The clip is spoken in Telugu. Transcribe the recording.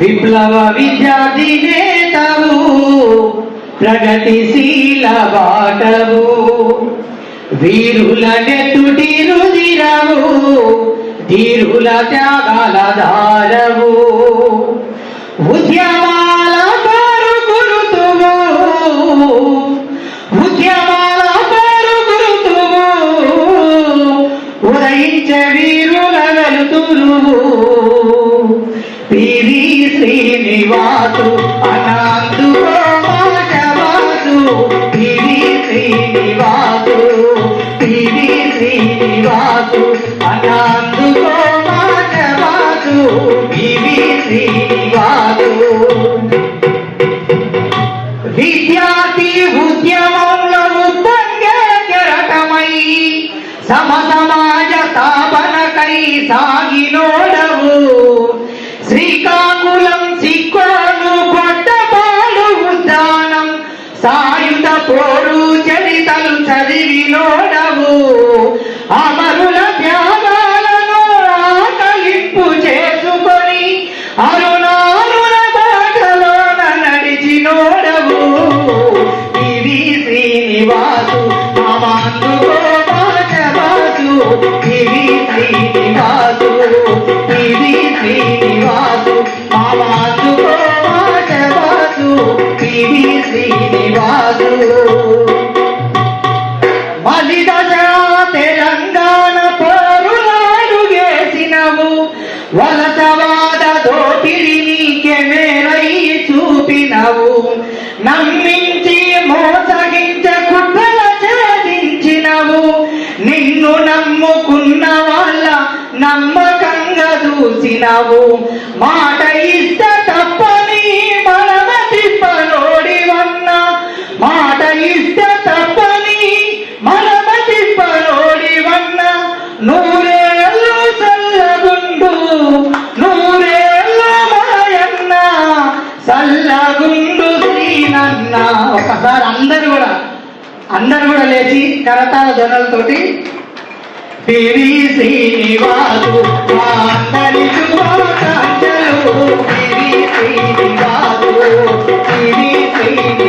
విప్లవ విద్యార్థి నేతవు ప్రగతిశీల బాటవు వీరుల నెట్టుటి రుదిరవు ధీరుల త్యాగాల దారవు. ఉద్యమ శ్రీనివాసు అనందుకో మాటవాసు పివి శ్రీనివాసు విద్యార్థి ఉద్యమంలో ఉద్దంగే కెరటమై సమ సమాజ స్థాపనకై సాగినోడవు శ్రీకాకుళం సిక్కోను కొట్టపాలు ఉద్దానం సాయుధ పోరు చరితలు చదివినోడవు అమర శ్రీనివాసు ఇది శ్రీనివాసు మామాసు బాటవాసు ఇది శ్రీనివాసు. మలిదశ తెలంగాణ పోరులాడు వేసినవు వలసవాద దోపిడిని కెమెరై చూపినవు. నమ్మ నమ్ముకున్న వాళ్ళ నమ్మకంగా చూసినావు. మాట ఇష్ట తప్పని మనమ తిప్పనోడివన్న మాట ఇష్ట తప్పని మనమ తిప్పనోడివన్న నూరేళ్ళు చల్లగుండు నూరేళ్ళు మాయన్న. చల్లగుండు శ్రీనన్న. ఒకసారి అందరు కూడా అందరు కూడా లేచి కరతాల ధ్వనులతోటి సిరి శ్రీనివాసు అందరి శ్రీనివాసు సిరి శ్రీని